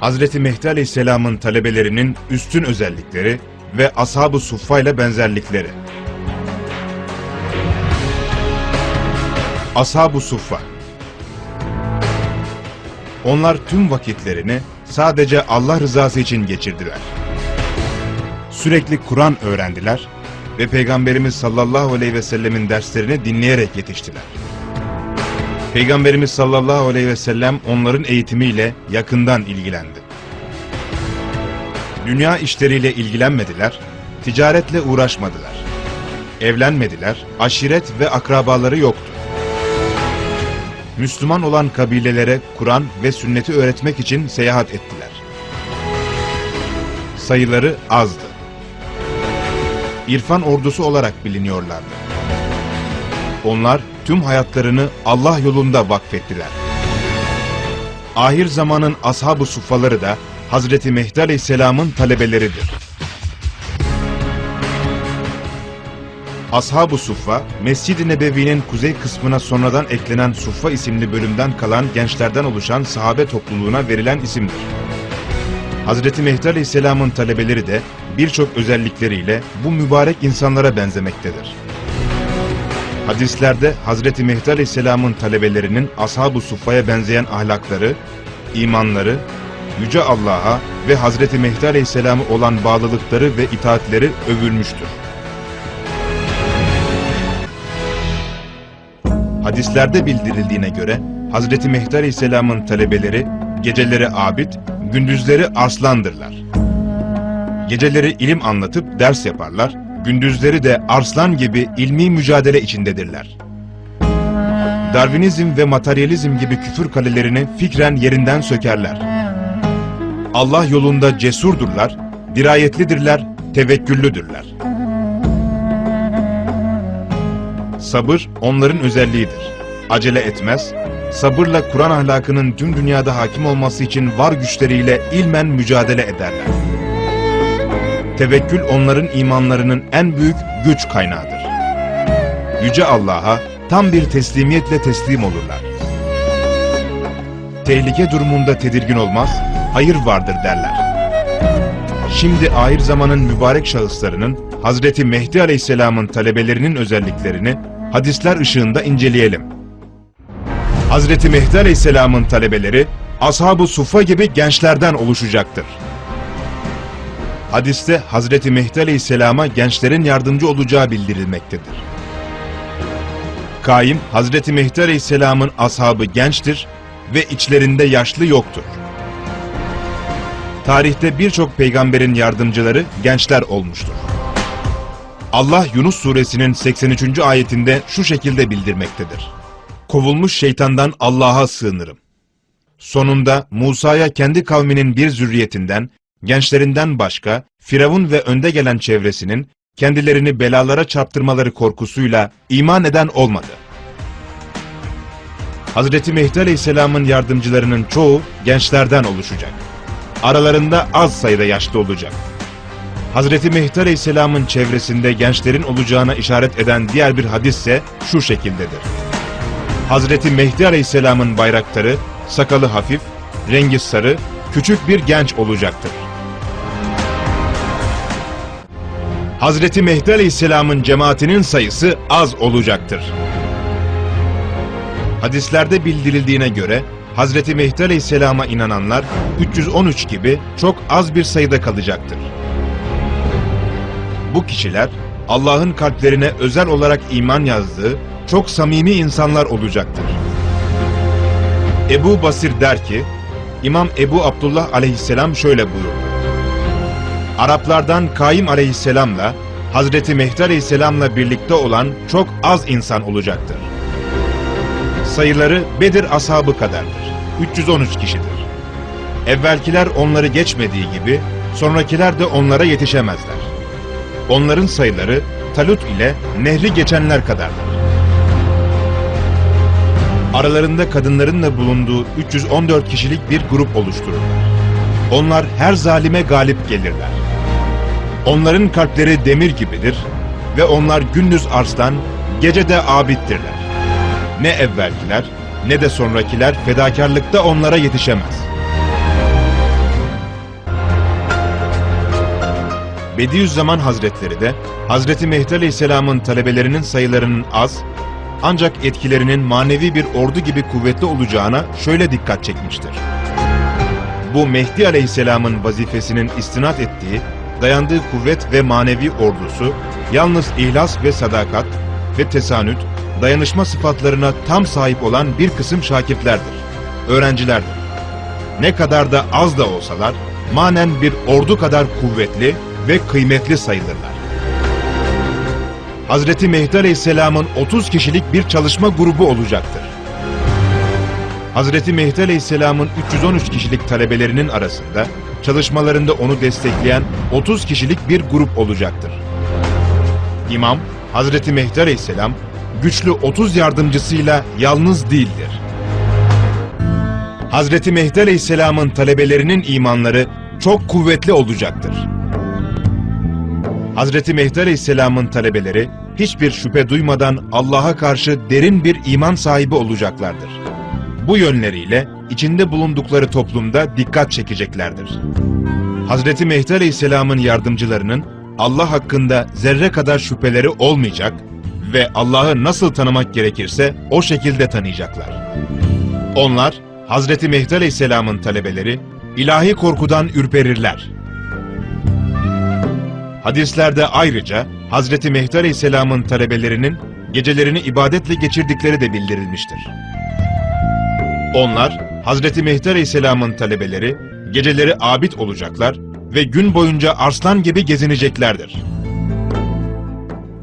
Hazreti Mehdi Aleyhisselam'ın talebelerinin üstün özellikleri ve Ashab-ı Suffa benzerlikleri. Ashab-ı Suffa Onlar tüm vakitlerini sadece Allah rızası için geçirdiler. Sürekli Kur'an öğrendiler ve Peygamberimiz sallallahu aleyhi ve sellemin derslerini dinleyerek yetiştiler. Peygamberimiz sallallahu aleyhi ve sellem onların eğitimiyle yakından ilgilendi. Dünya işleriyle ilgilenmediler, ticaretle uğraşmadılar. Evlenmediler, aşiret ve akrabaları yoktu. Müslüman olan kabilelere Kur'an ve sünneti öğretmek için seyahat ettiler. Sayıları azdı. İrfan ordusu olarak biliniyorlardı. Onlar tüm hayatlarını Allah yolunda vakfettiler. Ahir zamanın ashab-ı suffaları da Hazreti Mehdi Aleyhisselam'ın talebeleridir. Ashab-ı Suffa, Mescid-i Nebevi'nin kuzey kısmına sonradan eklenen Suffa isimli bölümden kalan gençlerden oluşan sahabe topluluğuna verilen isimdir. Hazreti Mehdi Aleyhisselam'ın talebeleri de birçok özellikleriyle bu mübarek insanlara benzemektedir. Hadislerde Hazreti Mehdi Aleyhisselam'ın talebelerinin Ashab-ı Suffa'ya benzeyen ahlakları, imanları, Yüce Allah'a ve Hazreti Mehdi Aleyhisselam'a olan bağlılıkları ve itaatleri övülmüştür. Hadislerde bildirildiğine göre Hazreti Mehdi Aleyhisselam'ın talebeleri geceleri abid, gündüzleri arslandırlar. Geceleri ilim anlatıp ders yaparlar, gündüzleri de arslan gibi ilmi mücadele içindedirler. Darwinizm ve materyalizm gibi küfür kalelerini fikren yerinden sökerler. Allah yolunda cesurdurlar, dirayetlidirler, tevekküllüdürler. Sabır onların özelliğidir. Acele etmez, sabırla Kur'an ahlakının tüm dünyada hakim olması için var güçleriyle ilmen mücadele ederler. Tevekkül onların imanlarının en büyük güç kaynağıdır. Yüce Allah'a tam bir teslimiyetle teslim olurlar. Tehlike durumunda tedirgin olmaz, hayır vardır derler. Şimdi ahir zamanın mübarek şahıslarının Hazreti Mehdi Aleyhisselam'ın talebelerinin özelliklerini hadisler ışığında inceleyelim. Hazreti Mehdi Aleyhisselam'ın talebeleri Ashab-ı Suffa gibi gençlerden oluşacaktır. Hadiste Hazreti Mehdi Aleyhisselam'a gençlerin yardımcı olacağı bildirilmektedir. Kaim, Hazreti Mehdi Aleyhisselam'ın ashabı gençtir ve içlerinde yaşlı yoktur. Tarihte birçok peygamberin yardımcıları gençler olmuştur. Allah Yunus suresinin 83. ayetinde şu şekilde bildirmektedir. Kovulmuş şeytandan Allah'a sığınırım. Sonunda Musa'ya kendi kavminin bir zürriyetinden, gençlerinden başka, Firavun ve önde gelen çevresinin kendilerini belalara çarptırmaları korkusuyla iman eden olmadı. Hazreti Mehdi Aleyhisselam'ın yardımcılarının çoğu gençlerden oluşacak. Aralarında az sayıda yaşlı olacak. Hazreti Mehdi Aleyhisselam'ın çevresinde gençlerin olacağına işaret eden diğer bir hadis ise şu şekildedir. Hazreti Mehdi Aleyhisselam'ın bayraktarı, sakalı hafif, rengi sarı, küçük bir genç olacaktır. Hazreti Mehdi Aleyhisselam'ın cemaatinin sayısı az olacaktır. Hadislerde bildirildiğine göre Hazreti Mehdi Aleyhisselam'a inananlar 313 gibi çok az bir sayıda kalacaktır. Bu kişiler Allah'ın kalplerine özel olarak iman yazdığı çok samimi insanlar olacaktır. Ebu Basir der ki, İmam Ebu Abdullah aleyhisselam şöyle buyurdu. Araplardan Kaim aleyhisselamla Hazreti Mehdi aleyhisselamla birlikte olan çok az insan olacaktır. Sayıları Bedir ashabı kadardır. 313 kişidir. Evvelkiler onları geçmediği gibi sonrakiler de onlara yetişemezler. Onların sayıları Talut ile nehri geçenler kadardır. Aralarında kadınların da bulunduğu 314 kişilik bir grup oluştururlar. Onlar her zalime galip gelirler. Onların kalpleri demir gibidir ve onlar gündüz arslan, gece de abittirler. Ne evvelkiler ne de sonrakiler fedakarlıkta onlara yetişemez. Bediüzzaman Hazretleri de Hazreti Mehdi Aleyhisselam'ın talebelerinin sayılarının az ancak etkilerinin manevi bir ordu gibi kuvvetli olacağına şöyle dikkat çekmiştir. Bu Mehdi Aleyhisselam'ın vazifesinin istinat ettiği dayandığı kuvvet ve manevi ordusu yalnız ihlas ve sadakat ve tesanüt, dayanışma sıfatlarına tam sahip olan bir kısım şakirtlerdir, öğrencilerdir. Ne kadar da az da olsalar, manen bir ordu kadar kuvvetli ve kıymetli sayılırlar. Hazreti Mehdi Aleyhisselam'ın 30 kişilik bir çalışma grubu olacaktır. Hazreti Mehdi Aleyhisselam'ın 313 kişilik talebelerinin arasında çalışmalarında onu destekleyen 30 kişilik bir grup olacaktır. İmam, Hazreti Mehdi Aleyhisselam, güçlü 30 yardımcısıyla yalnız değildir. Hazreti Mehdi Aleyhisselam'ın talebelerinin imanları çok kuvvetli olacaktır. Hazreti Mehdi Aleyhisselam'ın talebeleri hiçbir şüphe duymadan Allah'a karşı derin bir iman sahibi olacaklardır. Bu yönleriyle içinde bulundukları toplumda dikkat çekeceklerdir. Hazreti Mehdi Aleyhisselam'ın yardımcılarının Allah hakkında zerre kadar şüpheleri olmayacak ve Allah'ı nasıl tanımak gerekirse o şekilde tanıyacaklar. Onlar, Hazreti Mehdi Aleyhisselam'ın talebeleri, ilahi korkudan ürperirler. Hadislerde ayrıca Hazreti Mehdi Aleyhisselam'ın talebelerinin gecelerini ibadetle geçirdikleri de bildirilmiştir. Onlar, Hazreti Mehdi Aleyhisselam'ın talebeleri, geceleri abid olacaklar ve gün boyunca arslan gibi gezineceklerdir.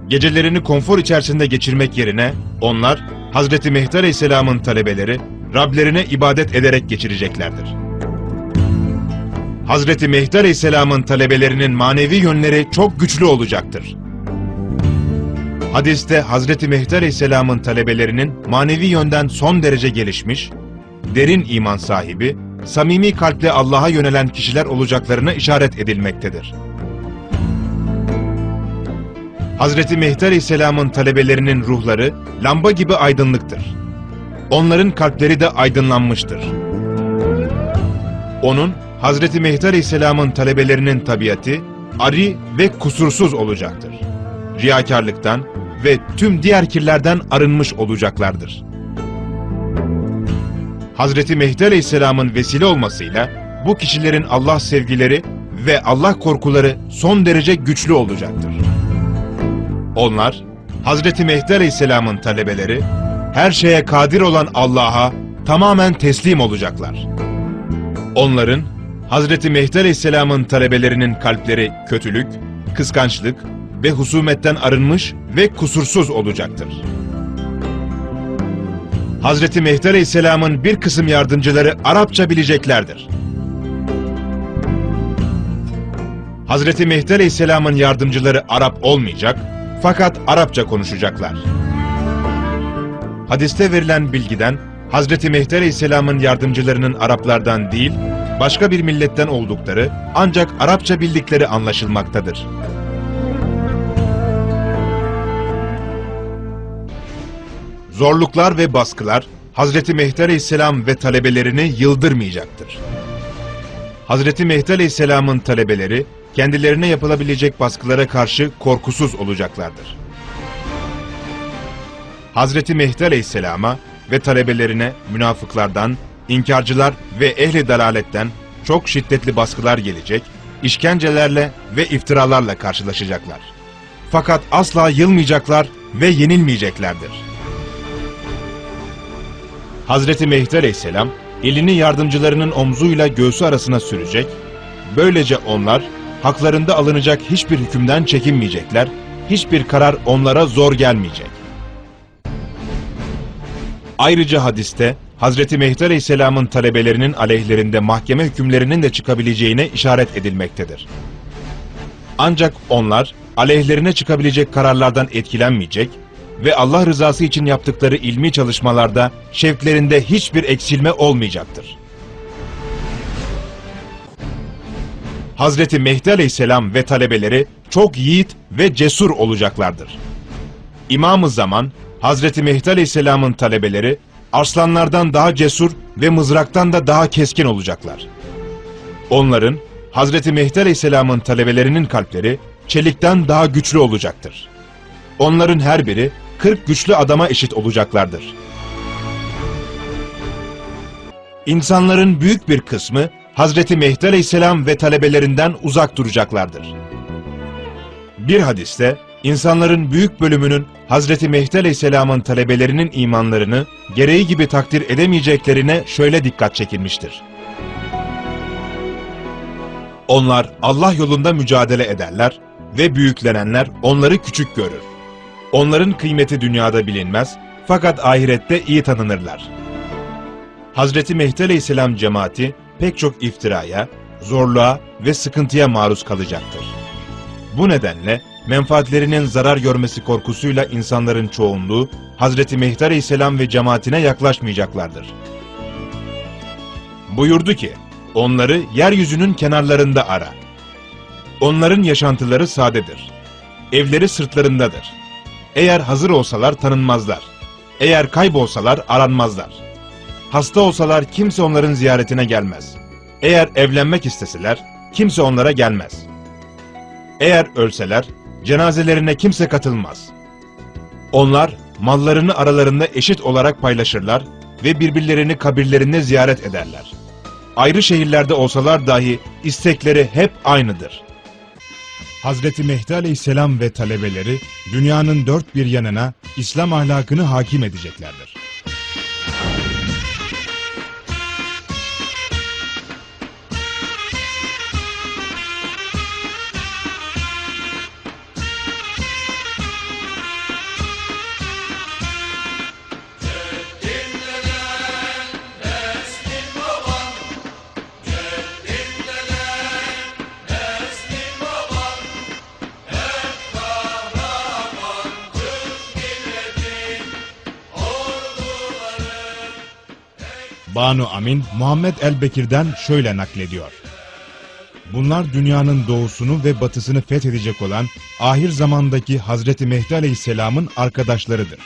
Gecelerini konfor içerisinde geçirmek yerine, onlar, Hazreti Mehdi Aleyhisselam'ın talebeleri, Rablerine ibadet ederek geçireceklerdir. Hazreti Mehdi Aleyhisselam'ın talebelerinin manevi yönleri çok güçlü olacaktır. Hadiste Hazreti Mehdi Aleyhisselam'ın talebelerinin manevi yönden son derece gelişmiş, derin iman sahibi, samimi kalple Allah'a yönelen kişiler olacaklarına işaret edilmektedir. Hazreti Mehdi Aleyhisselam'ın talebelerinin ruhları lamba gibi aydınlıktır. Onların kalpleri de aydınlanmıştır. Onun, Hazreti Mehdi Aleyhisselam'ın talebelerinin tabiatı, ari ve kusursuz olacaktır. Riyakarlıktan ve tüm diğer kirlerden arınmış olacaklardır. Hazreti Mehdi Aleyhisselam'ın vesile olmasıyla bu kişilerin Allah sevgileri ve Allah korkuları son derece güçlü olacaktır. Onlar, Hazreti Mehdi Aleyhisselam'ın talebeleri, her şeye kadir olan Allah'a tamamen teslim olacaklar. Onların, Hazreti Mehdi Aleyhisselam'ın talebelerinin kalpleri kötülük, kıskançlık ve husumetten arınmış ve kusursuz olacaktır. Hazreti Mehdi Aleyhisselam'ın bir kısım yardımcıları Arapça bileceklerdir. Hazreti Mehdi Aleyhisselam'ın yardımcıları Arap olmayacak fakat Arapça konuşacaklar. Hadiste verilen bilgiden Hazreti Mehdi Aleyhisselam'ın yardımcılarının Araplardan değil, başka bir milletten oldukları ancak Arapça bildikleri anlaşılmaktadır. Zorluklar ve baskılar Hazreti Mehdi Aleyhisselam ve talebelerini yıldırmayacaktır. Hazreti Mehdi Aleyhisselam'ın talebeleri kendilerine yapılabilecek baskılara karşı korkusuz olacaklardır. Hazreti Mehdi Aleyhisselam'a ve talebelerine münafıklardan, inkarcılar ve ehli dalaletten çok şiddetli baskılar gelecek, işkencelerle ve iftiralarla karşılaşacaklar. Fakat asla yılmayacaklar ve yenilmeyeceklerdir. Hazreti Mehdi Aleyhisselam elini yardımcılarının omzuyla göğsü arasına sürecek, böylece onlar haklarında alınacak hiçbir hükümden çekinmeyecekler, hiçbir karar onlara zor gelmeyecek. Ayrıca hadiste Hazreti Mehdi Aleyhisselam'ın talebelerinin aleyhlerinde mahkeme hükümlerinin de çıkabileceğine işaret edilmektedir. Ancak onlar aleyhlerine çıkabilecek kararlardan etkilenmeyecek ve Allah rızası için yaptıkları ilmi çalışmalarda şevklerinde hiçbir eksilme olmayacaktır. Hazreti Mehdi Aleyhisselam ve talebeleri çok yiğit ve cesur olacaklardır. İmam-ı Zaman, Hazreti Mehdi Aleyhisselam'ın talebeleri arslanlardan daha cesur ve mızraktan da daha keskin olacaklar. Onların Hazreti Mehdi Aleyhisselam'ın talebelerinin kalpleri çelikten daha güçlü olacaktır. Onların her biri 40 güçlü adama eşit olacaklardır. İnsanların büyük bir kısmı Hazreti Mehdi Aleyhisselam ve talebelerinden uzak duracaklardır. Bir hadiste insanların büyük bölümünün Hazreti Mehdi Aleyhisselam'ın talebelerinin imanlarını gereği gibi takdir edemeyeceklerine şöyle dikkat çekilmiştir. Onlar Allah yolunda mücadele ederler ve büyüklenenler onları küçük görür. Onların kıymeti dünyada bilinmez fakat ahirette iyi tanınırlar. Hazreti Mehdi Aleyhisselam cemaati pek çok iftiraya, zorluğa ve sıkıntıya maruz kalacaktır. Bu nedenle menfaatlerinin zarar görmesi korkusuyla insanların çoğunluğu Hazreti Mehdi Aleyhisselam ve cemaatine yaklaşmayacaklardır. Buyurdu ki, onları yeryüzünün kenarlarında ara. Onların yaşantıları sadedir. Evleri sırtlarındadır. Eğer hazır olsalar tanınmazlar. Eğer kaybolsalar aranmazlar. Hasta olsalar kimse onların ziyaretine gelmez. Eğer evlenmek isteseler kimse onlara gelmez. Eğer ölseler cenazelerine kimse katılmaz. Onlar mallarını aralarında eşit olarak paylaşırlar ve birbirlerini kabirlerinde ziyaret ederler. Ayrı şehirlerde olsalar dahi istekleri hep aynıdır. Hazreti Mehdi Aleyhisselam ve talebeleri dünyanın dört bir yanına İslam ahlakını hakim edeceklerdir. Banu Amin, Muhammed el-Bekir'den şöyle naklediyor. Bunlar dünyanın doğusunu ve batısını fethedecek olan ahir zamandaki Hazreti Mehdi Aleyhisselam'ın arkadaşlarıdır.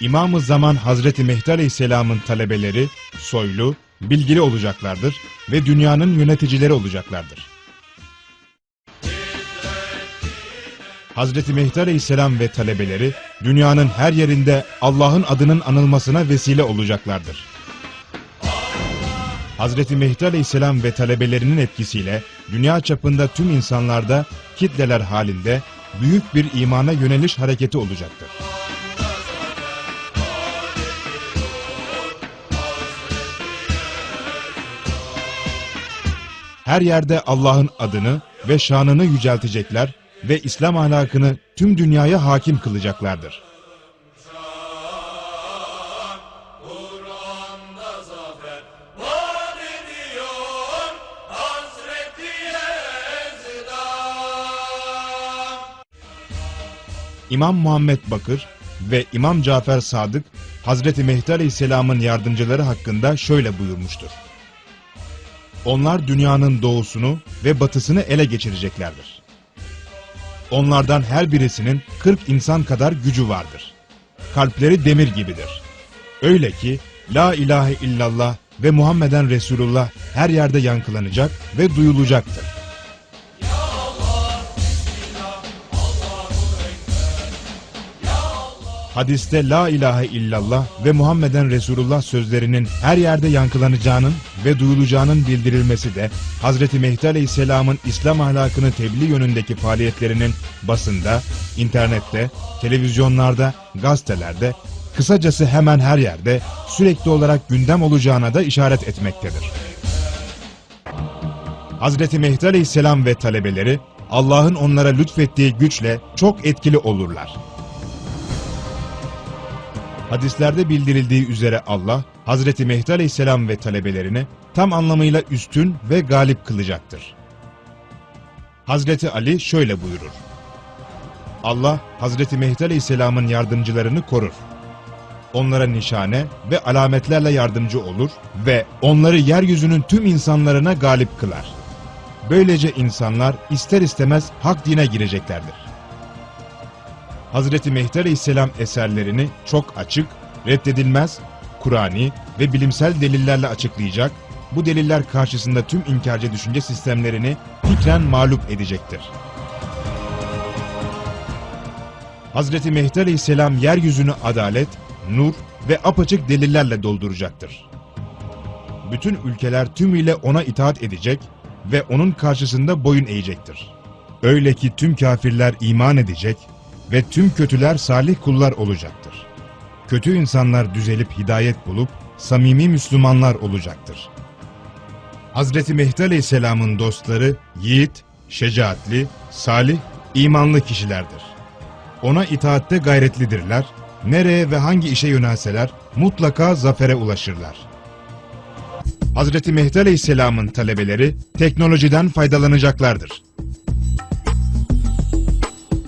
İmam-ı Zaman Hazreti Mehdi Aleyhisselam'ın talebeleri, soylu, bilgili olacaklardır ve dünyanın yöneticileri olacaklardır. Hazreti Mehdi Aleyhisselam ve talebeleri dünyanın her yerinde Allah'ın adının anılmasına vesile olacaklardır. Hazreti Mehdi Aleyhisselam ve talebelerinin etkisiyle dünya çapında tüm insanlarda kitleler halinde büyük bir imana yöneliş hareketi olacaktır. Her yerde Allah'ın adını ve şanını yüceltecekler ve İslam ahlakını tüm dünyaya hakim kılacaklardır. İmam Muhammed Bakır ve İmam Cafer Sadık, Hazreti Mehdi Aleyhisselam'ın yardımcıları hakkında şöyle buyurmuştur. Onlar dünyanın doğusunu ve batısını ele geçireceklerdir. Onlardan her birisinin 40 insan kadar gücü vardır. Kalpleri demir gibidir. Öyle ki La ilahe illallah ve Muhammeden Resulullah her yerde yankılanacak ve duyulacaktır. Hadiste La ilahe illallah ve Muhammeden Resulullah sözlerinin her yerde yankılanacağının ve duyulacağının bildirilmesi de Hazreti Mehdi Aleyhisselam'ın İslam ahlakını tebliğ yönündeki faaliyetlerinin basında, internette, televizyonlarda, gazetelerde, kısacası hemen her yerde sürekli olarak gündem olacağına da işaret etmektedir. Hazreti Mehdi Aleyhisselam ve talebeleri Allah'ın onlara lütfettiği güçle çok etkili olurlar. Hadislerde bildirildiği üzere Allah, Hazreti Mehdi Aleyhisselam ve talebelerini tam anlamıyla üstün ve galip kılacaktır. Hazreti Ali şöyle buyurur. Allah, Hazreti Mehdi Aleyhisselam'ın yardımcılarını korur. Onlara nişane ve alametlerle yardımcı olur ve onları yeryüzünün tüm insanlarına galip kılar. Böylece insanlar ister istemez hak dine gireceklerdir. Hazreti Mehdi Aleyhisselam eserlerini çok açık, reddedilmez, Kur'ani ve bilimsel delillerle açıklayacak, bu deliller karşısında tüm inkarcı düşünce sistemlerini fikren mağlup edecektir. Hazreti Mehdi Aleyhisselam yeryüzünü adalet, nur ve apaçık delillerle dolduracaktır. Bütün ülkeler tümüyle ona itaat edecek ve onun karşısında boyun eğecektir. Öyle ki tüm kafirler iman edecek ve tüm kötüler salih kullar olacaktır. Kötü insanlar düzelip hidayet bulup samimi Müslümanlar olacaktır. Hazreti Mehdi Aleyhisselam'ın dostları yiğit, şecaatli, salih, imanlı kişilerdir. Ona itaatte gayretlidirler, nereye ve hangi işe yönelseler mutlaka zafere ulaşırlar. Hazreti Mehdi Aleyhisselam'ın talebeleri teknolojiden faydalanacaklardır.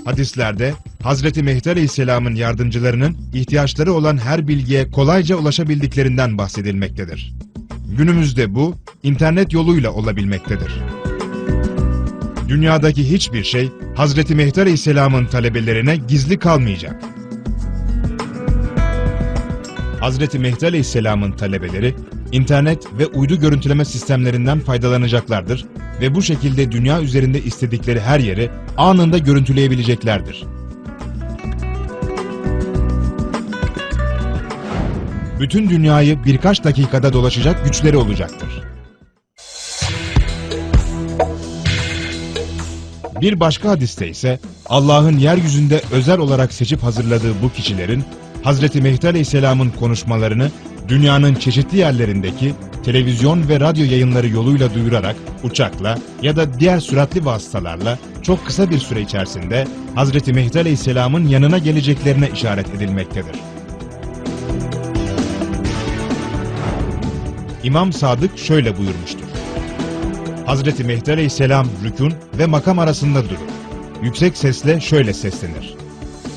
Hadislerde Hazreti Mehdi Aleyhisselam'ın yardımcılarının ihtiyaçları olan her bilgiye kolayca ulaşabildiklerinden bahsedilmektedir. Günümüzde bu internet yoluyla olabilmektedir. Dünyadaki hiçbir şey Hazreti Mehdi Aleyhisselam'ın talebelerine gizli kalmayacak. Hazreti Mehdi Aleyhisselam'ın talebeleri internet ve uydu görüntüleme sistemlerinden faydalanacaklardır ve bu şekilde dünya üzerinde istedikleri her yeri anında görüntüleyebileceklerdir. Bütün dünyayı birkaç dakikada dolaşacak güçleri olacaktır. Bir başka hadiste ise Allah'ın yeryüzünde özel olarak seçip hazırladığı bu kişilerin Hazreti Mehdi Aleyhisselam'ın konuşmalarını dünyanın çeşitli yerlerindeki televizyon ve radyo yayınları yoluyla duyurarak uçakla ya da diğer süratli vasıtalarla çok kısa bir süre içerisinde Hazreti Mehdi Aleyhisselam'ın yanına geleceklerine işaret edilmektedir. İmam Sadık şöyle buyurmuştur. Hazreti Mehdi Aleyhisselam rükun ve makam arasında durur. Yüksek sesle şöyle seslenir.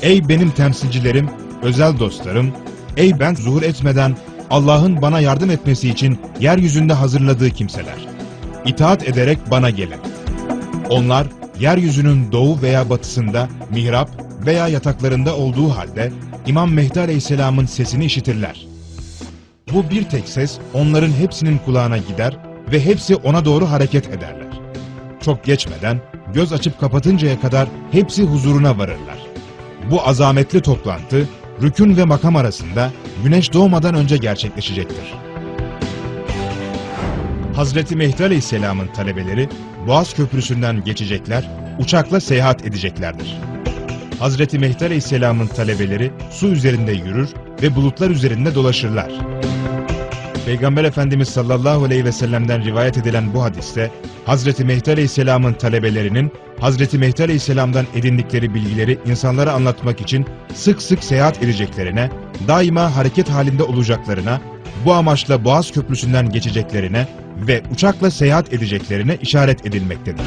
Ey benim temsilcilerim, özel dostlarım, ey ben zuhur etmeden Allah'ın bana yardım etmesi için yeryüzünde hazırladığı kimseler. İtaat ederek bana gelin. Onlar yeryüzünün doğu veya batısında mihrap veya yataklarında olduğu halde İmam Mehdi Aleyhisselam'ın sesini işitirler. Bu bir tek ses onların hepsinin kulağına gider ve hepsi ona doğru hareket ederler. Çok geçmeden göz açıp kapatıncaya kadar hepsi huzuruna varırlar. Bu azametli toplantı rükün ve makam arasında güneş doğmadan önce gerçekleşecektir. Hazreti Mehdi Aleyhisselam'ın talebeleri Boğaz Köprüsü'nden geçecekler, uçakla seyahat edeceklerdir. Hazreti Mehdi Aleyhisselam'ın talebeleri su üzerinde yürür ve bulutlar üzerinde dolaşırlar. Peygamber Efendimiz sallallahu aleyhi ve sellem'den rivayet edilen bu hadiste Hazreti Mehdi Aleyhisselam'ın talebelerinin Hazreti Mehdi Aleyhisselam'dan edindikleri bilgileri insanlara anlatmak için sık sık seyahat edeceklerine, daima hareket halinde olacaklarına, bu amaçla Boğaz Köprüsü'nden geçeceklerine ve uçakla seyahat edeceklerine işaret edilmektedir.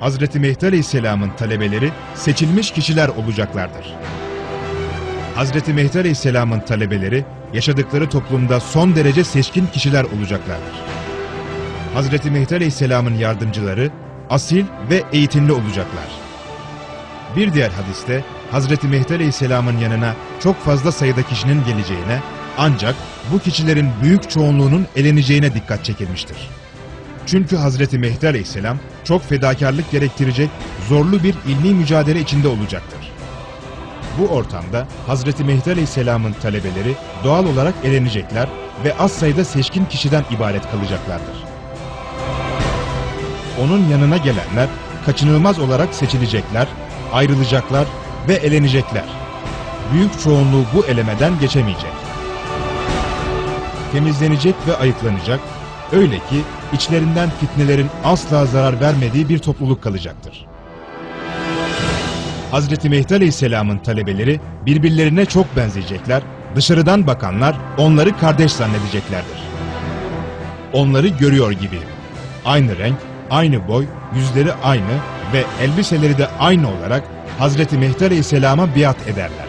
Hazreti Mehdi Aleyhisselam'ın talebeleri seçilmiş kişiler olacaklardır. Hazreti Mehdi Aleyhisselam'ın talebeleri yaşadıkları toplumda son derece seçkin kişiler olacaklardır. Hazreti Mehdi Aleyhisselam'ın yardımcıları asil ve eğitimli olacaklar. Bir diğer hadiste Hazreti Mehdi Aleyhisselam'ın yanına çok fazla sayıda kişinin geleceğine ancak bu kişilerin büyük çoğunluğunun eleneceğine dikkat çekilmiştir. Çünkü Hazreti Mehdi Aleyhisselam çok fedakarlık gerektirecek zorlu bir ilmi mücadele içinde olacaktır. Bu ortamda Hazreti Mehdi Aleyhisselam'ın talebeleri doğal olarak elenecekler ve az sayıda seçkin kişiden ibaret kalacaklardır. Onun yanına gelenler kaçınılmaz olarak seçilecekler, ayrılacaklar ve elenecekler. Büyük çoğunluğu bu elemeden geçemeyecek. Temizlenecek ve ayıklanacak, öyle ki içlerinden fitnelerin asla zarar vermediği bir topluluk kalacaktır. Hazreti Mehdi Aleyhisselam'ın talebeleri birbirlerine çok benzeyecekler, dışarıdan bakanlar onları kardeş zannedeceklerdir. Onları görüyor gibi. Aynı renk, aynı boy, yüzleri aynı ve elbiseleri de aynı olarak Hazreti Mehdi Aleyhisselam'a biat ederler.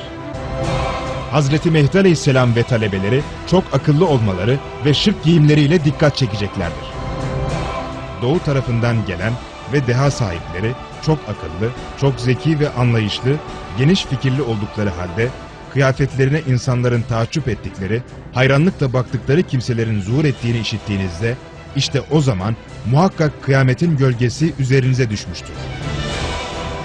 Hazreti Mehdi Aleyhisselam ve talebeleri çok akıllı olmaları ve şık giyimleriyle dikkat çekeceklerdir. Doğu tarafından gelen ve deha sahipleri çok akıllı, çok zeki ve anlayışlı, geniş fikirli oldukları halde kıyafetlerine insanların taaccüp ettikleri, hayranlıkla baktıkları kimselerin zuhur ettiğini işittiğinizde, işte o zaman muhakkak kıyametin gölgesi üzerinize düşmüştür.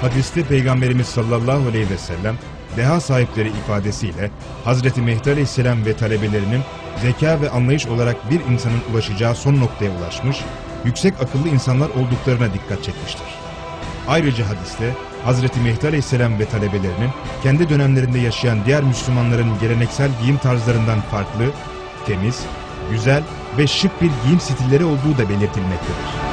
Hadiste Peygamberimiz sallallahu aleyhi ve sellem, deha sahipleri ifadesiyle Hazreti Mehdi aleyhisselam ve talebelerinin zeka ve anlayış olarak bir insanın ulaşacağı son noktaya ulaşmış, yüksek akıllı insanlar olduklarına dikkat çekmiştir. Ayrıca hadiste Hazreti Mehdi Aleyhisselam ve talebelerinin kendi dönemlerinde yaşayan diğer Müslümanların geleneksel giyim tarzlarından farklı, temiz, güzel ve şık bir giyim stilleri olduğu da belirtilmektedir.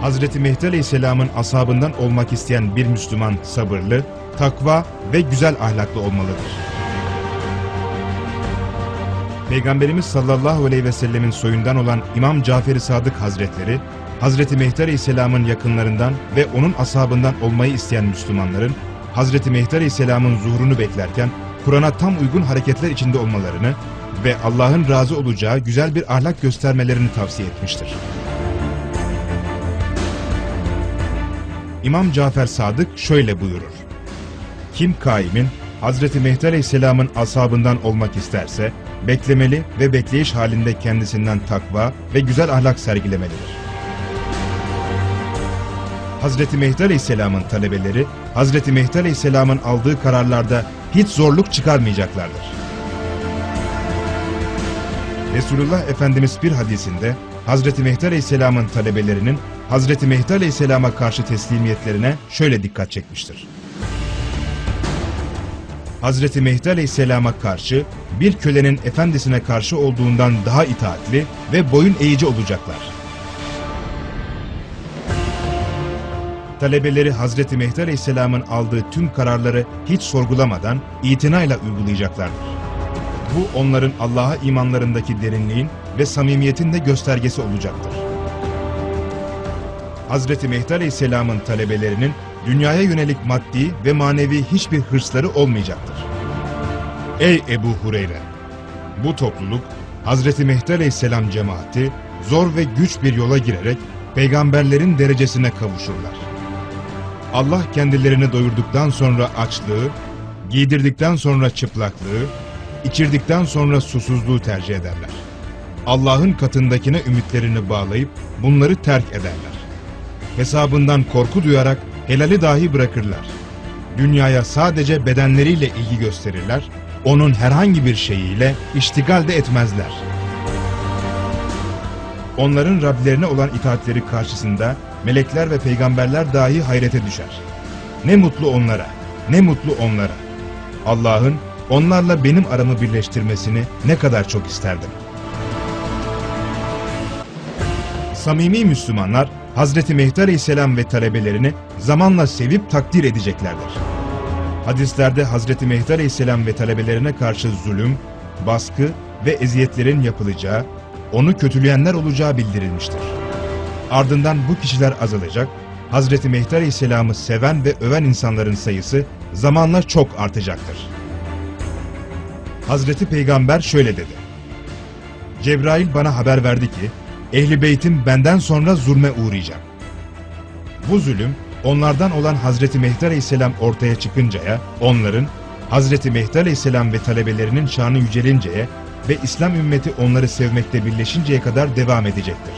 Hazreti Mehdi Aleyhisselam'ın ashabından olmak isteyen bir Müslüman sabırlı, takva ve güzel ahlaklı olmalıdır. Peygamberimiz sallallahu aleyhi ve sellemin soyundan olan İmam Cafer-i Sadık Hazretleri, Hazreti Mehdi Aleyhisselam'ın yakınlarından ve onun ashabından olmayı isteyen Müslümanların, Hazreti Mehdi Aleyhisselam'ın zuhurunu beklerken Kur'an'a tam uygun hareketler içinde olmalarını ve Allah'ın razı olacağı güzel bir ahlak göstermelerini tavsiye etmiştir. İmam Cafer Sadık şöyle buyurur. Kim kaimin Hazreti Mehdi Aleyhisselam'ın ashabından olmak isterse, beklemeli ve bekleyiş halinde kendisinden takva ve güzel ahlak sergilemelidir. Hazreti Mehdi Aleyhisselam'ın talebeleri, Hazreti Mehdi Aleyhisselam'ın aldığı kararlarda hiç zorluk çıkarmayacaklardır. Resulullah Efendimiz bir hadisinde, Hazreti Mehdi Aleyhisselam'ın talebelerinin Hazreti Mehdi Aleyhisselam'a karşı teslimiyetlerine şöyle dikkat çekmiştir. Hazreti Mehdi Aleyhisselam'a karşı bir kölenin efendisine karşı olduğundan daha itaatli ve boyun eğici olacaklar. Talebeleri Hazreti Mehdi Aleyhisselam'ın aldığı tüm kararları hiç sorgulamadan itinayla uygulayacaklardır. Bu onların Allah'a imanlarındaki derinliğin ve samimiyetin de göstergesi olacaktır. Hazreti Mehdi Aleyhisselam'ın talebelerinin dünyaya yönelik maddi ve manevi hiçbir hırsları olmayacaktır. Ey Ebu Hureyre! Bu topluluk Hazreti Mehdi Aleyhisselam cemaati zor ve güç bir yola girerek peygamberlerin derecesine kavuşurlar. Allah kendilerini doyurduktan sonra açlığı, giydirdikten sonra çıplaklığı, içirdikten sonra susuzluğu tercih ederler. Allah'ın katındakine ümitlerini bağlayıp bunları terk ederler. Hesabından korku duyarak helali dahi bırakırlar. Dünyaya sadece bedenleriyle ilgi gösterirler, onun herhangi bir şeyiyle iştigal de etmezler. Onların Rablerine olan itaatleri karşısında melekler ve peygamberler dahi hayrete düşer. Ne mutlu onlara, ne mutlu onlara. Allah'ın onlarla benim aramı birleştirmesini ne kadar çok isterdim. Samimi Müslümanlar Hazreti Mehdi Aleyhisselam ve talebelerini zamanla sevip takdir edeceklerdir. Hadislerde Hazreti Mehdi Aleyhisselam ve talebelerine karşı zulüm, baskı ve eziyetlerin yapılacağı, onu kötüleyenler olacağı bildirilmiştir. Ardından bu kişiler azalacak, Hazreti Mehdi Aleyhisselam'ı seven ve öven insanların sayısı zamanla çok artacaktır. Hazreti Peygamber şöyle dedi. Cebrail bana haber verdi ki, Ehli beytim benden sonra zulme uğrayacak. Bu zulüm, onlardan olan Hazreti Mehdi Aleyhisselam ortaya çıkıncaya, onların, Hazreti Mehdi Aleyhisselam ve talebelerinin şanı yücelinceye ve İslam ümmeti onları sevmekte birleşinceye kadar devam edecektir.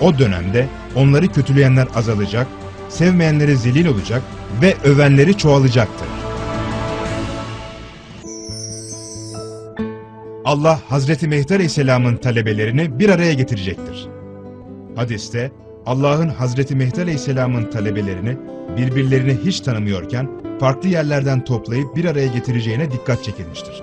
O dönemde onları kötüleyenler azalacak, sevmeyenleri zelil olacak ve övenleri çoğalacaktır. Allah Hazreti Mehdi Aleyhisselam'ın talebelerini bir araya getirecektir. Hadiste Allah'ın Hazreti Mehdi Aleyhisselam'ın talebelerini birbirlerini hiç tanımıyorken farklı yerlerden toplayıp bir araya getireceğine dikkat çekilmiştir.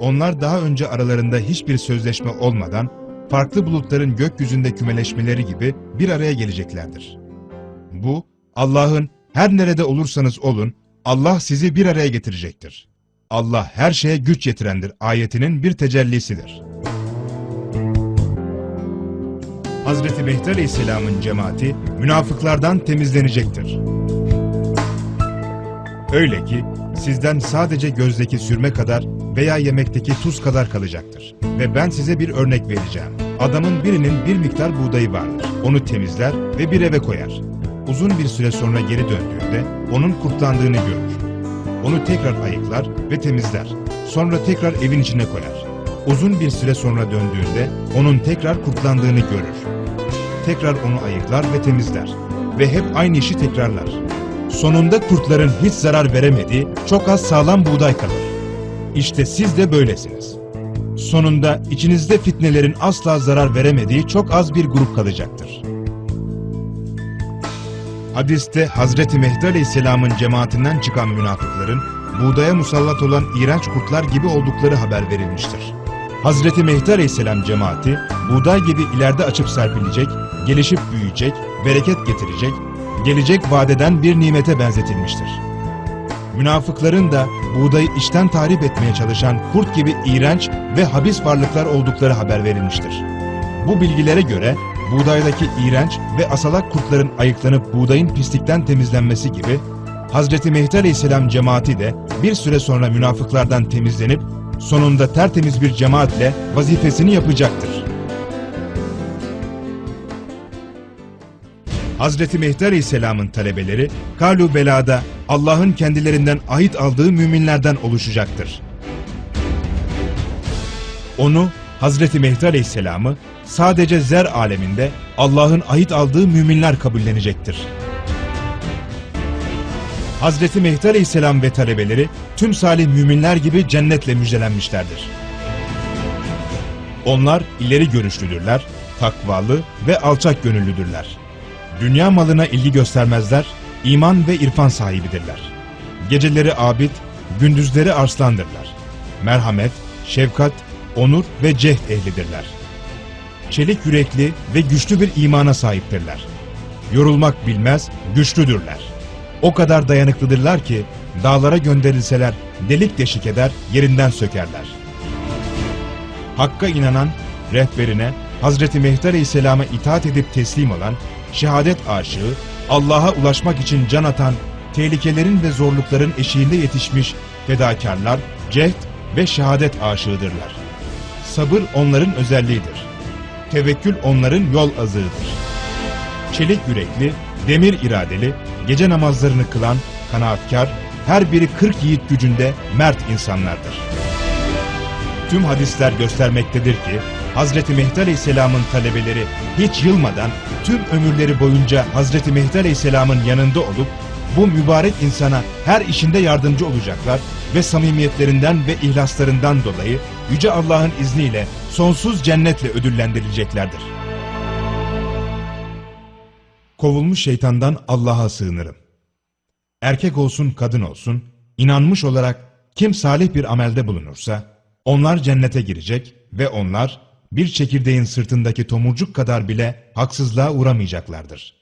Onlar daha önce aralarında hiçbir sözleşme olmadan farklı bulutların gökyüzünde kümeleşmeleri gibi bir araya geleceklerdir. Bu Allah'ın her nerede olursanız olun Allah sizi bir araya getirecektir. Allah her şeye güç yetirendir ayetinin bir tecellisidir. Hazreti Mehdi Aleyhisselam'ın cemaati münafıklardan temizlenecektir. Öyle ki sizden sadece gözdeki sürme kadar veya yemekteki tuz kadar kalacaktır. Ve ben size bir örnek vereceğim. Adamın birinin bir miktar buğdayı vardır. Onu temizler ve bir eve koyar. Uzun bir süre sonra geri döndüğünde onun kurtlandığını görür. Onu tekrar ayıklar ve temizler. Sonra tekrar evin içine koyar. Uzun bir süre sonra döndüğünde onun tekrar kurtlandığını görür. Tekrar onu ayıklar ve temizler. Ve hep aynı işi tekrarlar. Sonunda kurtların hiç zarar veremediği çok az sağlam buğday kalır. İşte siz de böylesiniz. Sonunda içinizde fitnelerin asla zarar veremediği çok az bir grup kalacaktır. Hadiste Hazreti Mehdi Aleyhisselam'ın cemaatinden çıkan münafıkların buğdaya musallat olan iğrenç kurtlar gibi oldukları haber verilmiştir. Hazreti Mehdi Aleyhisselam cemaati buğday gibi ileride açıp serpilecek, gelişip büyüyecek, bereket getirecek, gelecek vadeden bir nimete benzetilmiştir. Münafıkların da buğdayı içten tahrip etmeye çalışan kurt gibi iğrenç ve habis varlıklar oldukları haber verilmiştir. Bu bilgilere göre buğdaydaki iğrenç ve asalak kurtların ayıklanıp buğdayın pislikten temizlenmesi gibi Hazreti Mehdi Aleyhisselam cemaati de bir süre sonra münafıklardan temizlenip sonunda tertemiz bir cemaatle vazifesini yapacaktır. Hazreti Mehdi Aleyhisselam'ın talebeleri Kalu Bela'da Allah'ın kendilerinden ahit aldığı müminlerden oluşacaktır. Onu, Hazreti Mehdi Aleyhisselam'ı sadece zer aleminde Allah'ın ahit aldığı müminler kabullenecektir. Hazreti Mehdi Aleyhisselam ve talebeleri tüm salih müminler gibi cennetle müjdelenmişlerdir. Onlar ileri görüşlüdürler, takvalı ve alçak gönüllüdürler. Dünya malına ilgi göstermezler, iman ve irfan sahibidirler. Geceleri abid, gündüzleri arslandırlar. Merhamet, şefkat, onur ve cehd ehlidirler. Çelik yürekli ve güçlü bir imana sahiptirler. Yorulmak bilmez, güçlüdürler. O kadar dayanıklıdırlar ki dağlara gönderilseler delik deşik eder, yerinden sökerler. Hakka inanan, rehberine, Hazreti Mehdi Aleyhisselam'a itaat edip teslim olan, şehadet aşığı, Allah'a ulaşmak için can atan, tehlikelerin ve zorlukların eşiğinde yetişmiş fedakarlar, cehd ve şehadet aşığıdırlar. Sabır onların özelliğidir. Tevekkül onların yol azığıdır. Çelik yürekli, demir iradeli, gece namazlarını kılan, kanaatkar, her biri 40 yiğit gücünde mert insanlardır. Tüm hadisler göstermektedir ki Hazreti Mehdi Aleyhisselam'ın talebeleri hiç yılmadan tüm ömürleri boyunca Hazreti Mehdi Aleyhisselam'ın yanında olup bu mübarek insana her işinde yardımcı olacaklar ve samimiyetlerinden ve ihlaslarından dolayı Yüce Allah'ın izniyle sonsuz cennetle ödüllendirileceklerdir. Kovulmuş şeytandan Allah'a sığınırım. Erkek olsun kadın olsun, inanmış olarak kim salih bir amelde bulunursa, onlar cennete girecek ve onlar bir çekirdeğin sırtındaki tomurcuk kadar bile haksızlığa uğramayacaklardır.